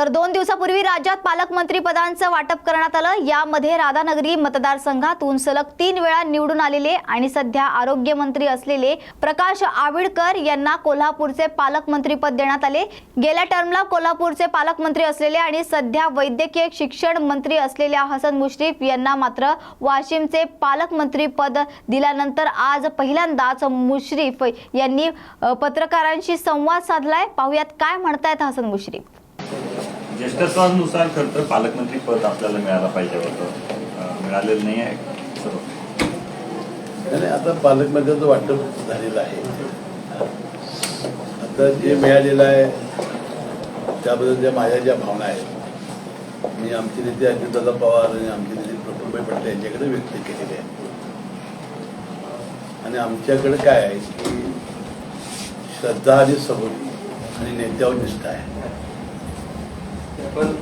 तर दोन दिवसापूर्वी राज्यात पालकमंत्री पदांचं वाटप करण्यात आलं. यामध्ये राधानगरी मतदारसंघातून सलग तीन वेळा निवडून आलेले आणि सध्या आरोग्यमंत्री असलेले प्रकाश आविडकर यांना कोल्हापूरचे पालकमंत्रीपद देण्यात आले. गेल्या टर्मला कोल्हापूरचे पालकमंत्री असलेले आणि सध्या वैद्यकीय शिक्षण मंत्री असलेल्या हसन मुश्रीफ यांना मात्र वाशिमचे पालकमंत्री पद दिल्यानंतर आज पहिल्यांदाच मुश्रीफ यांनी पत्रकारांशी संवाद साधलाय. पाहुयात काय म्हणतायत हसन मुश्रीफ. ज्येष्ठत्वानुसार खरं तर पालकमंत्री पद आपल्याला मिळायला पाहिजे होतं. मिळालेलं नाही आहे सर्व. आणि आता पालकमंत्र्यांचं वाटप झालेलं आहे. आता जे मिळालेलं आहे त्याबद्दल ज्या माझ्या ज्या भावना आहेत मी आमचे नेते अजितदादा पवार आणि आमचे नेते प्रफुलभाई पटेल यांच्याकडे व्यक्त केलेले आहेत. आणि आमच्याकडे काय आहे की श्रद्धा आणि सबुरी आणि नेत्यावर निष्ठा आहे. पण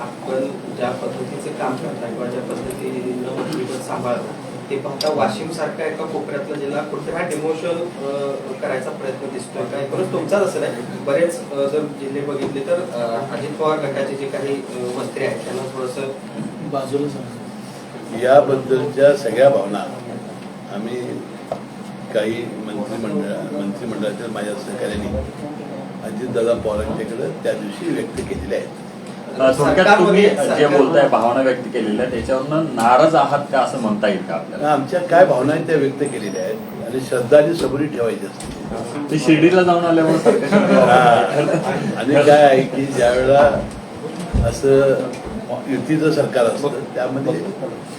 आपण ज्या पद्धतीचे काम करताय किंवा ज्या पद्धतीनं मंत्रिपद सांभाळतो ते पाहता वाशिम सारखा एका कोपऱ्यातला जिल्हा कुठे हा डिमोशन करायचा प्रयत्न दिसतोय काय परत तुमचाच असं नाही बरेच जर जिल्हे बघितले तर अजित पवार गटाचे जे काही मंत्री आहेत त्यांना थोडस बाजूला याबद्दलच्या सगळ्या भावना आम्ही काही मंत्रिमंडळ मंत्रिमंडळातील माझ्या सहकार्याने अजितदादा पवारांच्याकडे त्या दिवशी व्यक्त केलेल्या आहेत. थोडक्यात तुम्ही जे बोलताय भावना व्यक्त केलेल्या आहेत त्याच्यावरनं नाराज आहात का असं म्हणता येईल का आपल्याला? आमच्या काय भावना आहेत त्या व्यक्त केलेल्या आहेत. आणि श्रद्धा आणि सबुरी ठेवायची असते. ते शिर्डीला जाऊन आल्यामुळे आणि काय आहे की ज्यावेळेला असं युतीचं सरकार असतं त्यामध्ये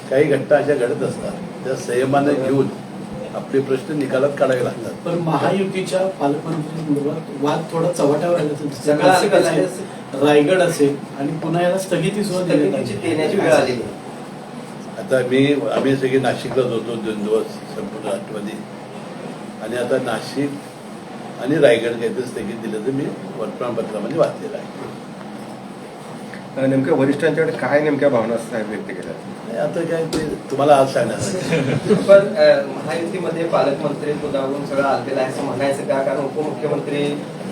काही घटना अशा घडत असतात त्या संयमानं घेऊन आपले प्रश्न निकालात काढावे लागतात. पण महायुतीच्या पालकमंत्री वाद थोडा चव्हाट्यावर आला. रायगड असेल आणि पुन्हा याला स्थगिती सुद्धा देण्याची वेळ आलेली आहे. आता मी आम्ही सगळे नाशिकलाच होतो दोन दिवस संपूर्ण राष्ट्रवादी आणि आता नाशिक आणि रायगड काहीतरी स्थगित दिलं तर मी वर्तमानपत्रामध्ये वाचलेलं आहे. नेमक्या वरिष्ठांच्याकडे काय नेमक्या भावना साहेब व्यक्त केल्या आणि आता काय ते तुम्हाला आज सांगणार. पण महायुतीमध्ये पालकमंत्री पदावरून सगळं आललेलं आहे असं म्हणायचं का? कारण उपमुख्यमंत्री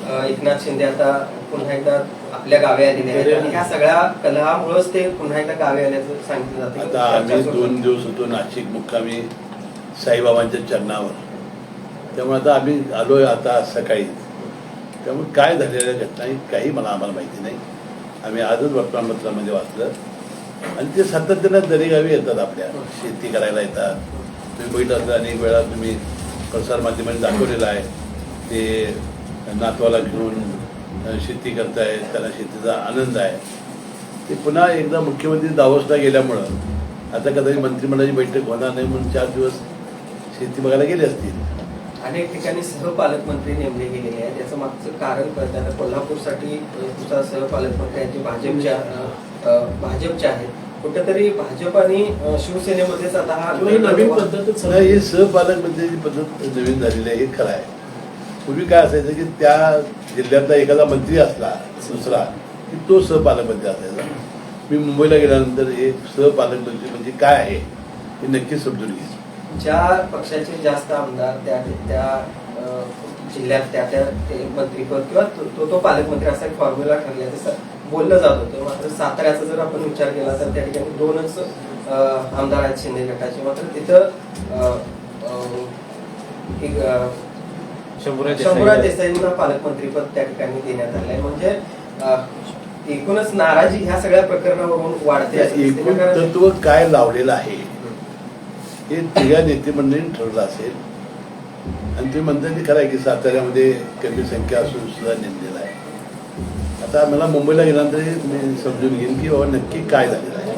एकनाथ शिंदे आता पुन्हा एकदा आपल्या गावी आलेले आहेत. आणि ह्या सगळ्या कलहामुळेच ते पुन्हा एकदा गावी आल्याचं सांगितलं जातं. आता आम्ही दोन दिवस होतो नाशिक मुक्कामी साईबाबांच्या चरणावर. त्यामुळे आता आम्ही आलोय आता सकाळी. त्यामुळे काय झालेल्या घटना काही मला आम्हाला माहिती नाही. आम्ही आजच वर्तमानपत्रामध्ये वाचलं. आणि ते सातत्यानं दरेगावी येतात आपल्या. शेती करायला येतात. तुम्ही बघितलं अनेक वेळा तुम्ही प्रसारमाध्यमांनी दाखवलेलं आहे. ते नातवाला घेऊन शेती करतायत त्यांना शेतीचा आनंद आहे. ते पुन्हा एकदा मुख्यमंत्री दावोसला गेल्यामुळं आता कदाचित मंत्रिमंडळाची बैठक होणार नाही म्हणून चार दिवस शेती बघायला गेले असतील. अनेक ठिकाणी सहपालकमंत्री नेमले गेलेले आहेत. याचं मागचं कारण कळतं आता कोल्हापूरसाठी तुमचा सहपालकमंत्र्यांची भाजपच्या अ, अ, भाजपच्या आहेत. कुठेतरी भाजप आणि शिवसेनेमध्येच आता हा नवीन पद्धतच नाही ही सहपालक मंत्र्याची पद्धत नवीन झालेली आहे हे खरं आहे. पूर्वी काय असायचं की त्या जिल्ह्यातला एखादा मंत्री असला दुसरा की तो सहपालकमंत्री असायचा. मी मुंबईला गेल्यानंतर एक सहपालकमंत्री म्हणजे काय आहे हे नक्कीच समजून घेईन ज्या पक्षाचे जास्त आमदार त्या त्या जिल्ह्यात त्या त्या मंत्रीपद किंवा तो तो- तो पालकमंत्री असा एक फॉर्म्युला ठरल्याचं स- बोललं जात होतं मात्र साताऱ्याचा जर आपण विचार केला तर त्या ठिकाणी दोनच आमदार आहेत शिंदे गटाचे. मात्र तिथं शंभूराज देसाईंना पालकमंत्रीपद त्या ठिकाणी देण्यात आलंय. म्हणजे एकूणच नाराजी ह्या सगळ्या प्रकरणावरून वाढते. एकूण तत्व काय लावलेलं आहे हे तिघा नेतेमंडळींनी ठरलं असेल. आणि तुम्ही खरं आहे की साताऱ्यामध्ये कमी संख्या असून सुद्धा नेमलेला आहे. आता मला मुंबईला गेल्यानंतर मी समजून घेईन की बाबा नक्की काय झालेलं आहे.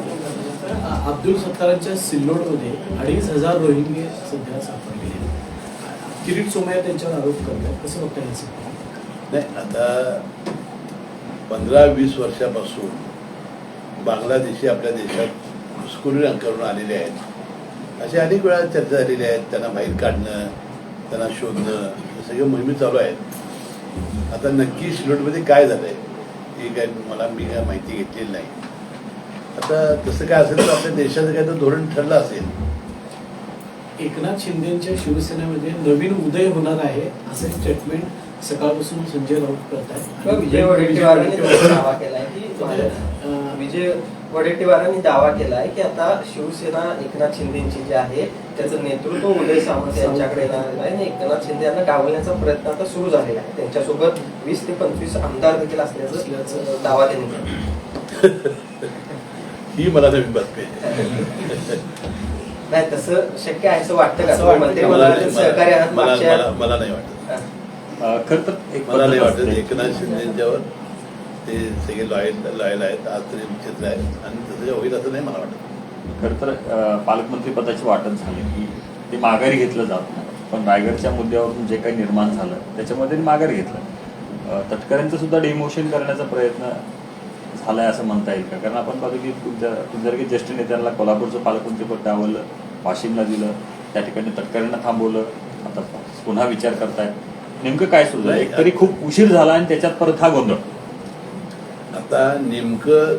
अब्दुल सत्तारांच्या सिल्लोडमध्ये अडीच हजार रोहिंगे सध्या सापडले आहेत. किरीट सोमय्या त्यांच्यावर आरोप करतात. कसं बघता याचं नाही आता पंधरा वीस वर्षापासून बांगलादेशी आपल्या देशात घुसखोरी करून आलेले आहेत. असे अनेक वेळा चर्चा झालेल्या आहेत. त्यांना बाहेर काढणं त्यांना शोधणं हे सगळ्या मोहिमे चालू आहेत. आता नक्की सिलोटमध्ये काय झालं आहे हे काय मला मी काय माहिती घेतलेली नाही. आता तसं काय असेल तर आपल्या देशाचं काय तर धोरण ठरलं असेल. एकनाथ शिंदेच्या शिवसेनेमध्ये नवीन उदय होणार आहे असे स्टेटमेंट सकाळपासून संजय राऊत करत किंवा विजय वडेट्टीवारांनी दावा केलाय की विजय वडेट्टीवारांनी दावा केलाय की आता शिवसेना एकनाथ शिंदेची जी आहे त्याचं नेतृत्व उदय सामंत यांच्याकडे येणार आहे. आणि एकनाथ शिंदे यांना डावलण्याचा प्रयत्न आता सुरू झालेला आहे. त्यांच्यासोबत वीस ते पंचवीस आमदार देखील असल्याचं दावा त्यांनी केला. ही मला नवीन बातमी आहे. नाही तसं शक्य आहे असं वाटतं का? वाटतं? मला आहात मागच्या नाही वाटत. खर तर एक मला नाही वाटत. एकनाथ शिंदेच्यावर ते सगळे लॉयल लॉयल आहेत आज तरी चित्र आहेत आणि तसं होईल असं नाही मला वाटत. खर तर पालकमंत्री पदाची वाटच झाली की ते माघारी घेतलं जात नाही. पण रायगडच्या मुद्द्यावरून जे काही निर्माण झालं त्याच्यामध्ये माघार घेतलं. तटकऱ्यांचं सुद्धा डिमोशन करण्याचा प्रयत्न झालाय असं म्हणता येईल का? कारण आपण पाहतो की तुमच्या तुमच्यासारखे ज्येष्ठ नेत्यांना कोल्हापूरचं पालकमंत्रीपद डावलं वाशिमला दिलं त्या ठिकाणी तटकऱ्यांना थांबवलं. आता पुन्हा विचार करतायत. नेमकं काय सुरू झालं? एक तरी खूप उशीर झाला आणि त्याच्यात परत हा गोंधळ. आता नेमकं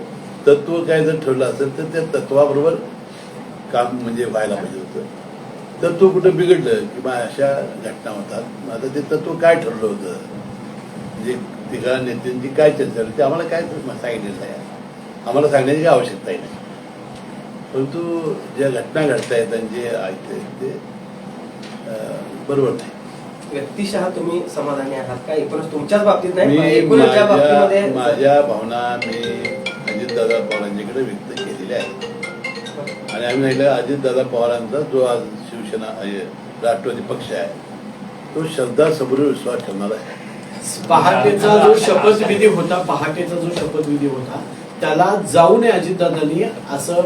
तत्व काय जर ठरलं असेल तर त्या तत्वाबरोबर काम म्हणजे व्हायला पाहिजे होतं. तत्व कुठं बिघडलं? किंवा अशा घटना होतात. आता ते तत्व काय ठरलं होतं? म्हणजे तिघा नेत्यांची काय चर्चा ते आम्हाला काय सांगितलेलं नाही. आम्हाला सांगण्याची काही आवश्यकताही नाही. परंतु ज्या घटना घडतायत आणि जे ऐकतंय ते अं, बरोबर नाही. व्यक्तिशः तुम्ही समाधानी आहात का? एकूणच तुमच्याच बाबतीत नाही माझ्या भावना मी अजितदादा पवारांच्याकडे व्यक्त केलेल्या आहेत. आणि आम्ही सांगितलं अजितदादा पवारांचा जो आज शिवसेना आहे, राष्ट्रवादी पक्ष आहे तो श्रद्धा समोर विश्वास ठेवणार आहे. पहाटेचा जो शपथविधी होता पहाटेचा जो शपथविधी होता त्याला जाऊ नये अजितदादांनी असं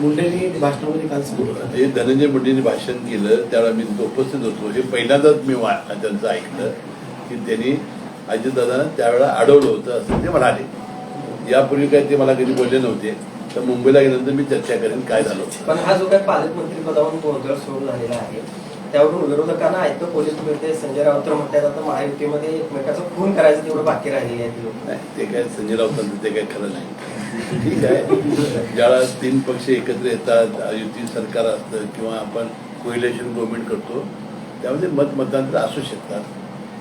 मुंडेंनी भाषणामध्ये काल सांगितलं. धनंजय मुंडेंनी भाषण केलं त्यावेळेला मी उपस्थित होतो. हे पहिल्यांदाच मी त्यांचं ऐकलं की त्यांनी अजितदादांना त्यावेळेला अडवलं होतं असं ते म्हणाले. यापूर्वी काही ते मला कधी बोलले नव्हते तर मुंबईला गेल्यानंतर मी चर्चा करेन काय झालं होतं. पण हा जो काही पालकमंत्री पदावरून गोंधळ सुरू झालेला आहे त्यावरून विरोधकांना ऐकतं पोलीस मिळते. संजय राऊत तर म्हणतात आता महायुतीमध्ये एकमेकाचं खून करायचं तेवढं बाकी राहिलेले आहेत लोक नाही ते काय संजय राऊतांचं ते काय खरं नाही. ठीक आहे. ज्याला तीन पक्ष एकत्र येतात युती सरकार असतं किंवा आपण कोइलेशन गव्हर्नमेंट करतो त्यामध्ये मत असू शकतात.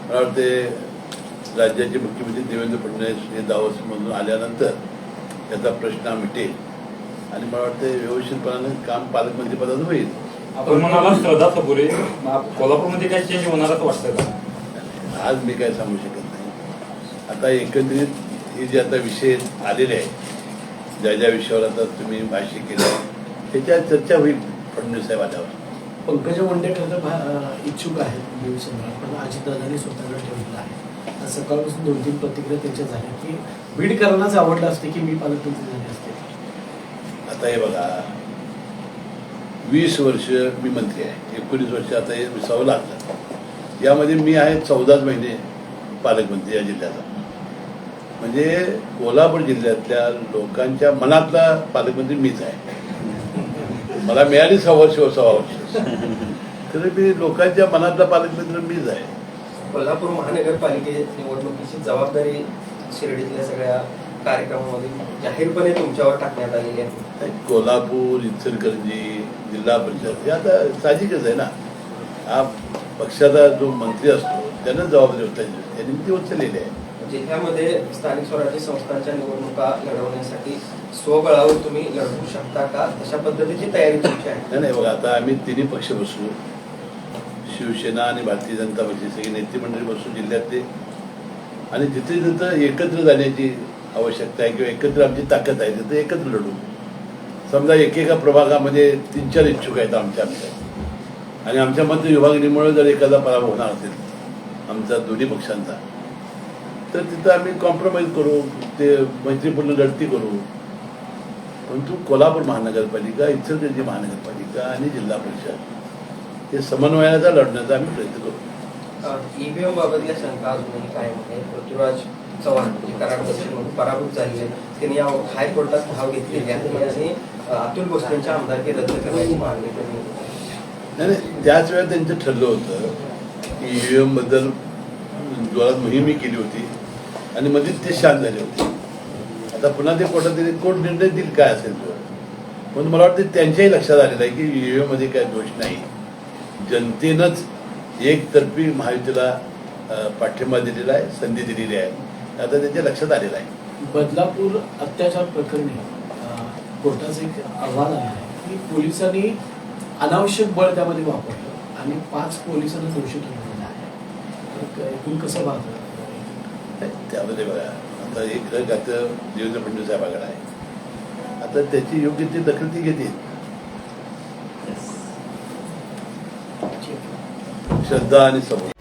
मला वाटते राज्याचे मुख्यमंत्री देवेंद्र फडणवीस हे दावसमधून आल्यानंतर त्याचा प्रश्न मिटेल. आणि मला वाटतं व्यवस्थितपणाने काम पालकमंत्रीपदाचं होईल. आपण म्हणाला श्रद्धा कपूर कोल्हापूरमध्ये काही चेंज होणार असं वाटतं का? आज मी काय सांगू शकत नाही. आता एकंदरीत हे जे आता विषय आलेले आहेत ज्या ज्या विषयावर आता तुम्ही भाष्य केलं त्याच्यावर चर्चा होईल फडणवीस साहेब आल्यावर. पंकजा मुंडे खरं तर इच्छुक आहेत बीड सम्राट पण अजितदादांनी स्वतःला ठेवलेलं आहे. आज सकाळपासून दोन तीन प्रतिक्रिया त्यांच्या झाल्या की बीडकरांनाच आवडलं असते की मी पालकमंत्री झाले असते. आता हे बघा वीस वर्ष मी मंत्री आहे. एकोणीस वर्ष आता हे विसावं लागलं यामध्ये मी आहे चौदाच महिने पालकमंत्री या जिल्ह्याचा. म्हणजे कोल्हापूर जिल्ह्यातल्या लोकांच्या मनातला पालकमंत्री मीच आहे. मला मिळाली सहा वर्ष सव्वा वर्ष. तरी मी लोकांच्या मनातला पालकमंत्री मीच आहे. कोल्हापूर महानगरपालिके निवडणुकीची जबाबदारी शिर्डीतल्या सगळ्या कार्यक्रमामध्ये जाहीरपणे तुमच्यावर टाकण्यात आलेली आहे. कोल्हापूर इचलकरंजी जिल्हा परिषद. हे आता साहजिकच आहे ना. हा पक्षाचा जो मंत्री असतो त्यानं जबाबदारी होता त्यांनी ती उचललेली आहे. जिल्ह्यामध्ये स्थानिक स्वराज्य संस्थांच्या निवडणुका लढवण्यासाठी स्वबळावर तुम्ही लढवू शकता का? तशा पद्धतीची तयारी तुमची आहे. नाही नाही बघा आता आम्ही तिन्ही पक्ष बसू. शिवसेना आणि भारतीय जनता पक्षाची सगळी नेते मंडळी बसू जिल्ह्यातले. आणि जिथे जिथं एकत्र जाण्याची आवश्यकता आहे किंवा एकत्र आमची ताकद आहे तिथं एकत्र लढू. समजा एकेका प्रभागामध्ये तीन चार इच्छुक आहेत आमच्या आमच्या. आणि आमच्या मत विभागणीमुळे जर एखादा पराभव होणार असेल आमचा दोन्ही पक्षांचा तर तिथं आम्ही कॉम्प्रोमाइज करू ते मैत्रीपूर्ण लढती करू. परंतु कोल्हापूर महानगरपालिका इचलकरंजी महानगरपालिका आणि जिल्हा परिषद हे समन्वयाचा लढण्याचा आम्ही प्रयत्न करू. ईव्हीएम बाबतल्या शंका अजूनही काय म्हणजे पृथ्वीराज चव्हाण जे कराड पक्षी म्हणून पराभूत झालेले त्यांनी या हायकोर्टात धाव घेतलेली आहे. आणि अतुल भोसलेंच्या आमदारकी रद्द करण्याची मागणी त्यांनी नाही त्याच वेळेला त्यांचं ठरलं होतं की ईव्हीएमबद्दल जोरात मोहीम केली होती आणि मध्येच ते शांत झाले होते. आता पुन्हा ते कोर्टात त्यांनी कोर्ट निर्णय देईल काय असेल तो. पण मला वाटतं त्यांच्याही लक्षात आलेलं आहे की ईव्हीएममध्ये काय दोष नाही. जनतेनंच एकतर्फी महायुतीला पाठिंबा दिलेला आहे संधी दिलेली आहे. आता त्यांच्या लक्षात आलेलं आहे. बदलापूर अत्याचार प्रकरणी कोर्टाचं एक अहवाल आला आहे की पोलिसांनी अनावश्यक बळ त्यामध्ये वापरलं आणि पाच पोलिसांना दोषी ठरवलेलं आहे. एकूण कसं पाहतो त्यामध्ये बघा आता एक आता देवेंद्र फडणवीस साहेबाकडे आहे. आता त्याची योग्य ती दखल ती घेतील. श्रद्धा आणि समोर.